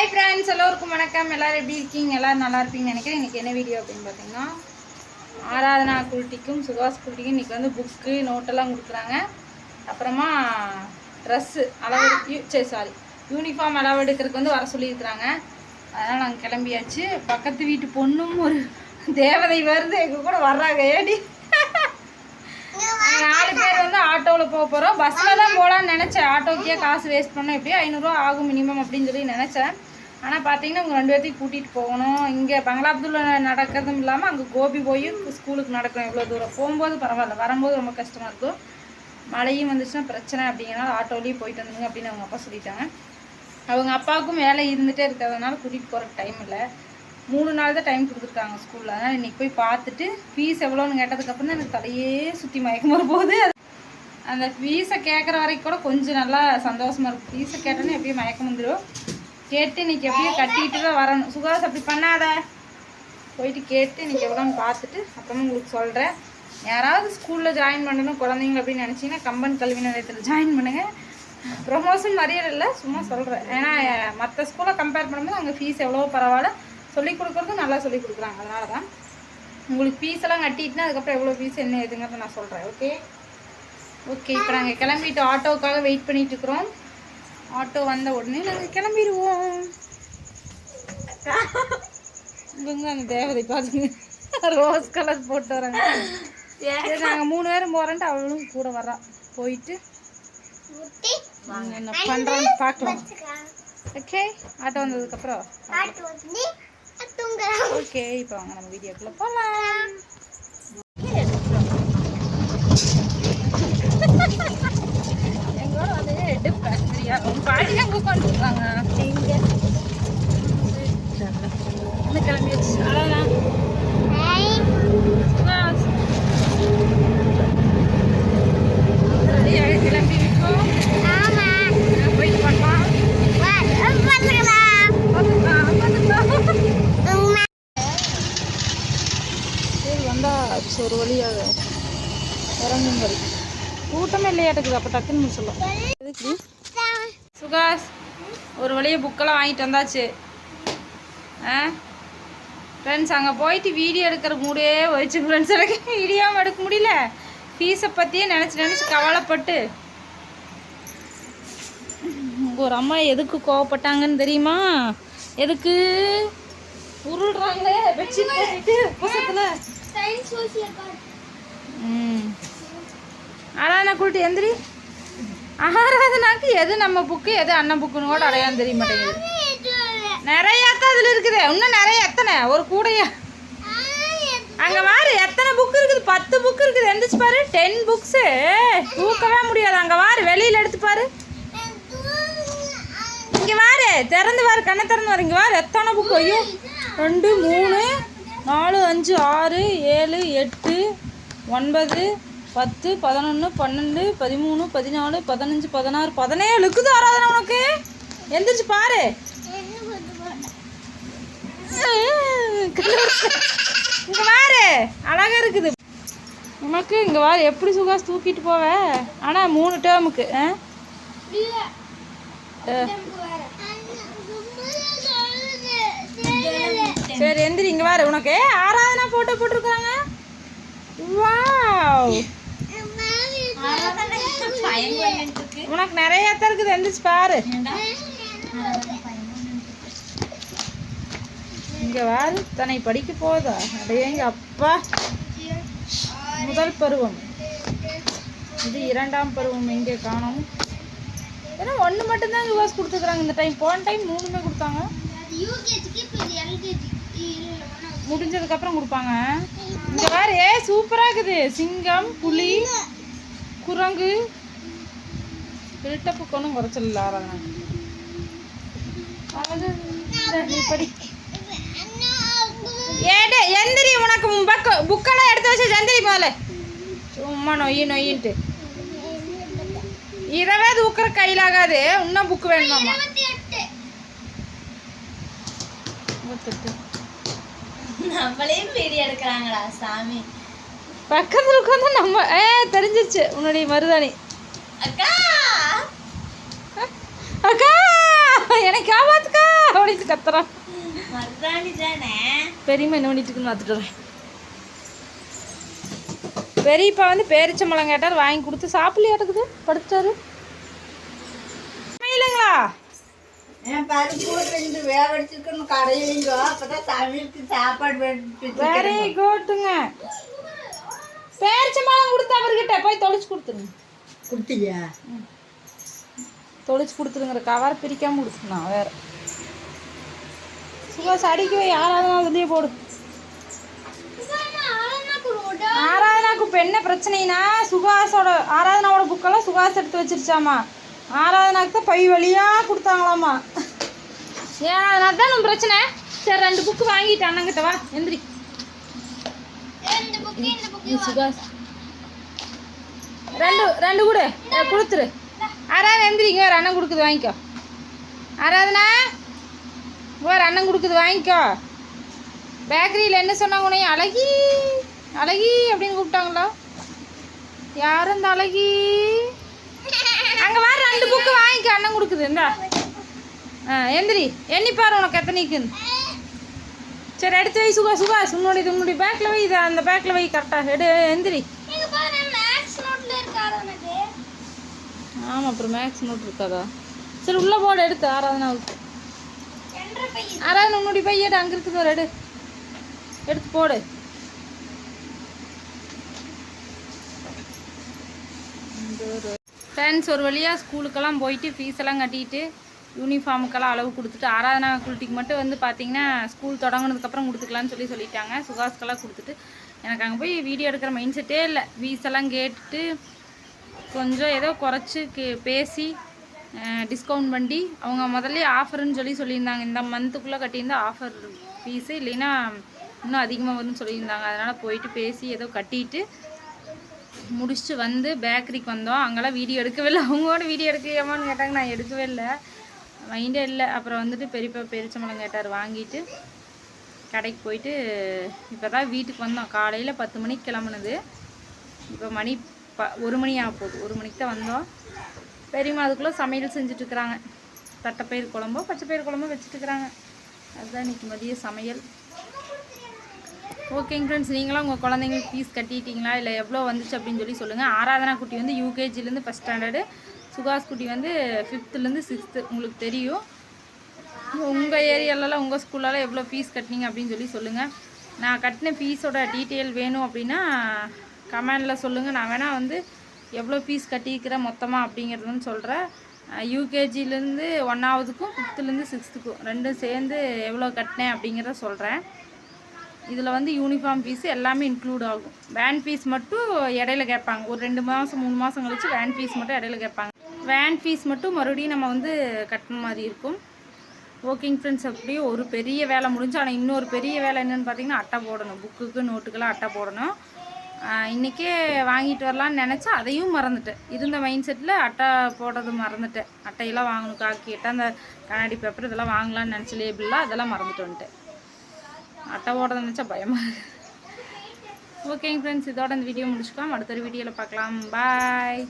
Hi friends எல்லோருக்கும் வணக்கம். எல்லோரும் எப்படி இருக்கீங்க? எல்லோரும் நல்லா இருப்பீங்கன்னு நினைக்கிறேன். இன்றைக்கி என்ன வீடியோ அப்படின்னு பார்த்தீங்கன்னா ஆராதனா குல்ட்டிக்கும் சுகாஸ் குல்ட்டிக்கும் இன்னைக்கு வந்து புக்கு நோட்டெல்லாம் கொடுக்குறாங்க. அப்புறமா ட்ரெஸ்ஸு அளவு சரி சாரி யூனிஃபார்ம் அளவு எடுக்கிறதுக்கு வந்து வர சொல்லியிருக்கிறாங்க. அதனால் நாங்கள் கிளம்பியாச்சு. பக்கத்து வீட்டு பொண்ணும் ஒரு தேவதை வருது. எங்கள் கூட வர்றாங்க. ஏடி? நாலு பேர் வந்து ஆட்டோவில் போக போகிறோம் பஸ்ஸில் தான் போகலான்னு நினச்சேன். ஆட்டோக்கே காசு வேஸ்ட் பண்ணோம். எப்படியும் ஐநூறுரூவா ஆகும் மினிமம் அப்படின்னு சொல்லி நினச்சேன். ஆனால் பார்த்தீங்கன்னா உங்கள் ரெண்டு பேர்த்தையும் கூட்டிகிட்டு போகணும். இங்கே பங்களாபுத்தூரில் நடக்கிறதும் இல்லாமல் அங்கே கோபி போய் ஸ்கூலுக்கு நடக்கணும். இவ்வளோ தூரம். போகும்போது பரவாயில்ல. வரும்போது ரொம்ப கஷ்டமாக இருக்கும். மழையும் வந்துச்சுன்னா பிரச்சனை அப்படிங்கிறனால ஆட்டோலேயும் போயிட்டு வந்துங்க அப்படின்னு அவங்க அப்பா சொல்லிட்டாங்க. அவங்க அப்பாவுக்கும் வேலை இருந்துகிட்டே இருக்கிறதுனால கூட்டிகிட்டு போகிறக்கு டைம் இல்லை. மூணு நாள் தான் டைம் கொடுத்துருக்காங்க ஸ்கூலில். அதனால் இன்றைக்கி போய் பார்த்துட்டு ஃபீஸ் எவ்வளோன்னு கேட்டதுக்கப்புறம் தான் எனக்கு தலையே சுற்றி மயக்கம் வரும்போது போகுது. அந்த ஃபீஸை கேட்குற வரைக்கும் கூட கொஞ்சம் நல்லா சந்தோஷமாக இருக்கும். ஃபீஸை கேட்டோன்னே எப்படியும் மயக்கம் வந்துடும் கேட்டு இன்னைக்கு எப்படியும் கட்டிட்டு தான் வரணும். சுகாஸ் அப்படி பண்ணாத. போயிட்டு கேட்டு இன்னைக்கு எவ்வளோன்னு பார்த்துட்டு அப்புறமா உங்களுக்கு சொல்கிறேன் யாராவது ஸ்கூலில் ஜாயின் பண்ணணும் குழந்தைங்க அப்படின்னு நினச்சிங்கன்னா கம்பன் கல்வி நிலையத்தில் ஜாயின் பண்ணுங்கள் ப்ரொமோஷன் மரியாதை இல்லை சும்மா சொல்கிறேன் ஏன்னா மற்ற ஸ்கூலை கம்பேர் பண்ணும்போது அங்கே ஃபீஸ் எவ்வளோ பரவாயில்ல. சொல்லிக் கொடுக்குறதும் நல்லா சொல்லிக் கொடுக்குறாங்க. அதனால தான் உங்களுக்கு ஃபீஸ் எல்லாம் கட்டிட்டுனா அதுக்கப்புறம் எவ்வளோ ஃபீஸ் என்ன ஏதுங்கிறத நான் சொல்கிறேன் ஓகே ஓகே இப்போ நாங்கள் கிளம்பிட்டு ஆட்டோவுக்காக வெயிட் பண்ணிட்டு இருக்கிறோம். ஆட்டோ வந்த உடனே நாங்கள் கிளம்பிடுவோம். இவங்க அந்த தேவதை பார்த்துங்க ரோஸ் கலர் போட்டு வராங்க. சரி நாங்கள் மூணு பேரும் போகிறோன்ட்டு அவளும் கூட வர்றா போயிட்டு என்ன பண்ணுறோன்னு பார்க்கலாம். ஓகே ஆட்டோ வந்ததுக்கப்புறம் ஓகே இப்போ வாங்க நம்ம வீடியோக்குள்ளே போகலாம் எங்களோட வந்து எடுப்பேன் சரியா உங்க பாட்டி அங்கே உட்காந்துருக்காங்க எங்க என்ன கிளம்பி வச்சு அவ்வளோதான் ரெடியாக கிளம்பி இருக்கோம் போயிட்டு பண்ணலாம் பார்த்துக்கலாம் பார்த்துக்கலாம் சரி வந்தாச்சு ஒரு வழியாக இறங்குங்கள் இல்லையாட்டுக்குது அப்போ டக்குன்னு முடிச்சிடலாம். எதுக்கு சுகாஸ் ஒரு வழியை புக்கெல்லாம் வாங்கிட்டு வந்தாச்சு. ஆ? ஃப்ரெண்ட்ஸ் அங்கே போயிட்டு வீடியோ எடுக்கிற மூடே போயிடுச்சு ஃப்ரெண்ட்ஸ் எனக்கு வீடியோவும் எடுக்க முடியல. ஃபீஸை பற்றியே நினச்சி நினச்சி கவலைப்பட்டு. ஒரு அம்மா எதுக்கு கோவப்பட்டாங்கன்னு தெரியுமா? எதுக்கு? உருள்றாங்களே பெட்ஷீட் போட்டுட்டு புசத்தில் ம். ஆராதனா கூட்டு எந்திரி. ஆராதனாக்கு எது நம்ம புக்கு எது அண்ணன் புக்குன்னு கூட அடையான்னு தெரிய மாட்டேங்குது. நிறையா தான் அதில் இருக்குது. இன்னும் நிறைய எத்தனை? ஒரு கூடையா? அங்கே வாரு எத்தனை புக் இருக்குது? பத்து புக் இருக்குது. எந்திரிச்சு பாரு. டென் புக்ஸு தூக்கவே முடியாது. அங்கே வாரு வெளியில் எடுத்து பாரு. இங்கே வாரு திறந்து வாரு கண்ணை திறந்து வாரு. இங்கே வாரு எத்தனை புக்கு ஐயோ. ரெண்டு மூணு நாலு அஞ்சு ஆறு ஏழு எட்டு ஒன்பது பத்து பதினொன்று பன்னெண்டு பதிமூணு பதினாலு பதினஞ்சு பதினாறு பதினேழு இருக்குது ஆராதனை உனக்கு? எந்திரிச்சு பாரு. இங்கே வாரு. அழகாக இருக்குது. உனக்கு இங்கே வாரு. எப்படி சுகாஸ் தூக்கிட்டு போவ? ஆனால் மூணு டேர்முக்கு ஆ? சரி எந்திரி இங்கே வாரு. உனக்கு ஆராதனா போட்டோ போட்டிருக்காங்க வாவ் உனக்கு நிறைய தான் இருக்குது எந்திரிச்சு பாரு. இங்க வாரு தன்னை படிக்க போதா? அடையே எங்க அப்பா. முதல் பருவம். இது இரண்டாம் பருவம் எங்கே காணோம். ஏன்னா ஒன்று மட்டும்தான் யுவாஸ் கொடுத்துக்கிறாங்க இந்த டைம் போன டைம் மூணுமே கொடுத்தாங்க. முடிஞ்சதுக்கு அப்புறம் கொடுப்பாங்க. இங்க வேற ஏ சூப்பரா இருக்குது. சிங்கம் புலி குரங்கு. பில்டப்புக்கு ஒன்றும் குறைச்சல் இல்லை ஆராதனா அழகு. இந்த நீ படி. ஏடு எந்திரி உனக்கு பக்க புக்கெல்லாம் எடுத்து வச்சு எந்திரி போல சும்மா நொய்யி நொய்யின்ட்டு. இரவே தூக்குற கையில் ஆகாது இன்னும் புக்கு வேணுமாம்மா. நம்மளே வீடியோ எடுக்கிறாங்களா சாமி. பக்கத்தில் உட்காந்து நம்ம ஏ தெரிஞ்சிருச்சு. உன்னுடைய மருதாணி. அக்கா! அக்கா! என்னை காப்பாத்துக்கா! அப்படி கத்துறா மருதாணி தானே? பெரியம்மா என்ன பண்ணிட்டு இருக்குன்னு பார்த்துட்டு வரேன். பெரியப்பா வந்து பேரிச்சம்பழம் கேட்டார் வாங்கி கொடுத்து சாப்பிடலையாட்டுக்குது படுத்துட்டாரு. இல்லைங்களா? வெரி குட்டுங்க பேரிச்சம்பழம் கொடுத்து அவர்கிட்ட போய் தொலைச்சு கொடுத்துருங்க. குட்டியா தொலைச்சு கொடுத்துருங்கிற கவர் பிரிக்காம கொடுத்துருந்தான் வேற. அடிக்க வை ஆராதனா அதுலயே போடு. ஆராதனாக்கு இப்போ என்ன பிரச்சனைனா சுகாஸோட ஆராதனாவோட புக்கெல்லாம் சுகாஸ் எடுத்து வச்சிருச்சாமா. ஆராதனாக்கு தான் பை வழியாக கொடுத்தாங்களாமா. ஏன் அதனால தான் நம்ம பிரச்சனை? சரி ரெண்டு புக்கு வாங்கிட்டு அண்ணங்கிட்ட வா எந்திரி. இது ரெண்டு ரெண்டு கொடு. கொடுத்துரு. ஆராதனா எந்திரிங்க ஒரு அண்ணன் கொடுக்குது வாங்கிக்கோ. ஆராதனா வேறு அண்ணன் கொடுக்குது வாங்கிக்கோ. பேக்கரியில் என்ன சொன்னாங்க உன்னை அழகி அழகி அப்படின்னு கூப்பிட்டாங்களா? யார் அந்த அழகி? அங்கே வர ரெண்டு புக்கு வாங்கிக்க அண்ணன் கொடுக்குது இந்தா. ஆ எந்திரி எண்ணிப்பார் உனக்கு எத்தனைக்குன்னு. சரி எடுத்து வை சுகா சுகாஸ் உன்னுடைய இது உன்னுடைய பேக்கில் வை இதை அந்த பேக்கில் வை கரெக்டாக எடு எந்திரி. ஆமாம் அப்புறம் மேக்ஸ் நோட் இருக்காதா? சரி உள்ளே போடு எடுத்து ஆராதனாவுக்கு ஆராதனா உன்னுடைய பையடு அங்கே இருக்குது ஒரு எடு. எடுத்து போடு. ஃப்ரெண்ட்ஸ் ஒரு வழியாக ஸ்கூலுக்கெல்லாம் போயிட்டு ஃபீஸ் எல்லாம் கட்டிட்டு யூனிஃபார்முக்கெல்லாம் அளவு கொடுத்துட்டு ஆராதனா குளிட்டிக்கு மட்டும் வந்து பார்த்தீங்கன்னா ஸ்கூல் தொடங்கினதுக்கப்புறம் கொடுத்துக்கலான்னு சொல்லி சொல்லிட்டாங்க. சுகாஸ்க்கெல்லாம் கொடுத்துட்டு எனக்கு அங்கே போய் வீடியோ எடுக்கிற மைண்ட் செட்டே இல்லை. ஃபீஸ் எல்லாம் கேட்டுட்டு கொஞ்சம் ஏதோ குறைச்சி கே பேசி டிஸ்கவுண்ட் பண்ணி அவங்க முதல்ல ஆஃபர்னு சொல்லி சொல்லியிருந்தாங்க. இந்த மந்த்துக்குள்ளே கட்டியிருந்தா ஆஃபர் ஃபீஸு இல்லைன்னா இன்னும் அதிகமாக வரும்னு சொல்லியிருந்தாங்க. அதனால் போயிட்டு பேசி ஏதோ கட்டிட்டு முடிச்சுட்டு வந்து பேக்கரிக்கு வந்தோம். அங்கெல்லாம் வீடியோ எடுக்கவே இல்லை. அவங்களோட வீடியோ எடுக்கலாமான்னு கேட்டாங்க. நான் எடுக்கவே இல்லை. மைண்டே இல்லை. அப்புறம் வந்துட்டு பெரியப்பா பெருச்சம்பளம் கேட்டார் வாங்கிட்டு கடைக்கு போயிட்டு இப்போ தான் வீட்டுக்கு வந்தோம். காலையில் பத்து மணிக்கு கிளம்புனது. இப்போ மணி ப ஒரு மணி ஆக போகுது. ஒரு மணிக்கு தான் வந்தோம். பெரியம்மா அதுக்குள்ளே சமையல் செஞ்சுட்ருக்குறாங்க தட்டைப்பயிர் குழம்போ பச்சைப்பயிர் குழம்போ வச்சுட்டுருக்குறாங்க. அதுதான் இன்றைக்கி மதிய சமையல். ஓகேங்க ஃப்ரெண்ட்ஸ் நீங்களும் உங்கள் குழந்தைங்களுக்கு ஃபீஸ் கட்டிட்டீங்களா? இல்லை எவ்வளோ வந்துச்சு அப்படின்னு சொல்லி சொல்லுங்கள் ஆராதனா குட்டி வந்து யூகேஜிலேருந்து ஃபஸ்ட் ஸ்டாண்டர்டு சுகாஸ் குட்டி வந்து ஃபிஃப்த்துலேருந்து சிக்ஸ்த்து உங்களுக்கு தெரியும். உங்கள் ஏரியாலலாம் உங்கள் ஸ்கூல்லலாம் எவ்வளோ ஃபீஸ் கட்டினீங்க அப்படின்னு சொல்லி சொல்லுங்கள் நான் கட்டின ஃபீஸோட டீட்டெயில் வேணும் அப்படின்னா கமெண்டில் சொல்லுங்கள் நான் வேணால் வந்து எவ்வளோ ஃபீஸ் கட்டியிருக்கிறேன் மொத்தமாக அப்படிங்கிறதுன்னு சொல்கிறேன் யூகேஜிலேருந்து ஒன்றாவதுக்கும் ஃபிஃப்த்துலேருந்து சிக்ஸ்த்துக்கும் ரெண்டும் சேர்ந்து எவ்வளோ கட்டினேன் அப்படிங்கிறத சொல்கிறேன் இதில் வந்து யூனிஃபார்ம் ஃபீஸ் எல்லாமே இன்க்ளூட் ஆகும். வேன் ஃபீஸ் மட்டும் இடையில கேட்பாங்க. ஒரு ரெண்டு மாதம் மூணு மாதம் கழிச்சு வேன் ஃபீஸ் மட்டும் இடையில கேட்பாங்க. வேன் ஃபீஸ் மட்டும் மறுபடியும் நம்ம வந்து கட்டின மாதிரி இருக்கும். ஓகேங்க ஃப்ரெண்ட்ஸ் அப்படியே ஒரு பெரிய வேலை முடிஞ்சு ஆனால் இன்னொரு பெரிய வேலை என்னென்னு பார்த்தீங்கன்னா அட்டை போடணும். புக்குக்கு நோட்டுக்கெல்லாம் அட்டை போடணும். இன்றைக்கே இன்னைக்கே வாங்கிட்டு வரலான்னு நினச்சா அதையும் மறந்துட்டேன். இருந்த மைண்ட் செட்டில் அட்டை போடுறது மறந்துட்டேன். அட்டையெல்லாம் வாங்கணும் காக்கி அட்டை அந்த கண்ணாடி பேப்பர் இதெல்லாம் வாங்கலாம்னு நினச்ச லேபிள்லாம் அதெல்லாம் மறந்துட்டு வந்துட்டேன். அட்டை போடுறது நினச்சா பயமாக இருக்குது ஓகேங்க ஃப்ரெண்ட்ஸ் இதோட இந்த வீடியோ முடிச்சுக்கலாம். அடுத்த ஒரு வீடியோவில் பார்க்கலாம். பாய்